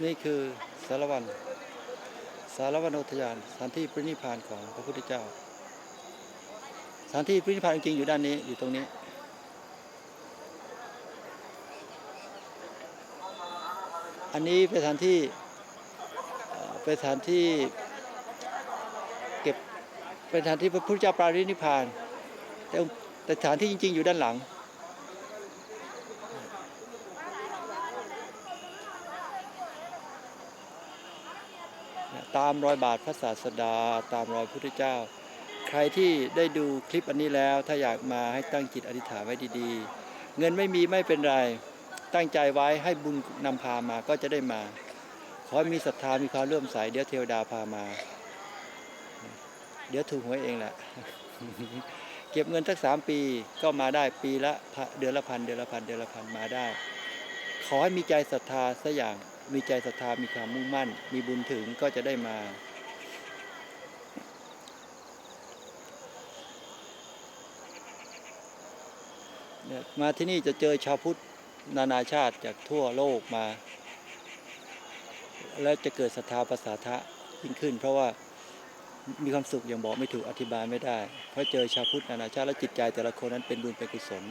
นี่คือสารวัน สารวันอุทยานสถานที่ปรินิพพานของพระพุทธเจ้า สถานที่ปรินิพพานจริงอยู่ด้านนี้อยู่ตรงนี้ อันนี้เป็นสถานที่เป็นสถานที่เก็บเป็นสถานที่พระพุทธเจ้าปรินิพพานแต่แต่สถานที่จริง ๆ อยู่ด้านหลัง ตามรอยบาทพระศาสดา ตามรอยพุทธเจ้า ใครที่ได้ดูคลิปอันนี้แล้ว ถ้าอยากมาให้ตั้งจิตอธิษฐานไว้ดีๆ เงินไม่มีไม่เป็นไร ตั้งใจไว้ให้บุญนำพามาก็จะได้มา ขอให้มีศรัทธามีความเลื่อมใสเดี๋ยวเทวดาพามา เดี๋ยวถูกหวยเองแหละเก็บเงินสักสามปีก็มาได้ปีละเดือนละพันเดือนละพันเดือนละพันมาได้ ขอให้มีใจศรัทธาสักอย่างมีใจศรัทธามีความมุ่งมั่น มีบุญถึงก็จะได้มาเนี่ยมาที่นี่จะเจอชาวพุทธนานาชาติจากทั่วโลกมา แล้วจะเกิดศรัทธาประสาทะยิ่งขึ้น เพราะว่ามีความสุขอย่างบอกไม่ถูกอธิบายไม่ได้ เพราะเจอชาวพุทธนานาชาติและจิตใจแต่ละคนนั้นเป็นบุญเป็นกุศล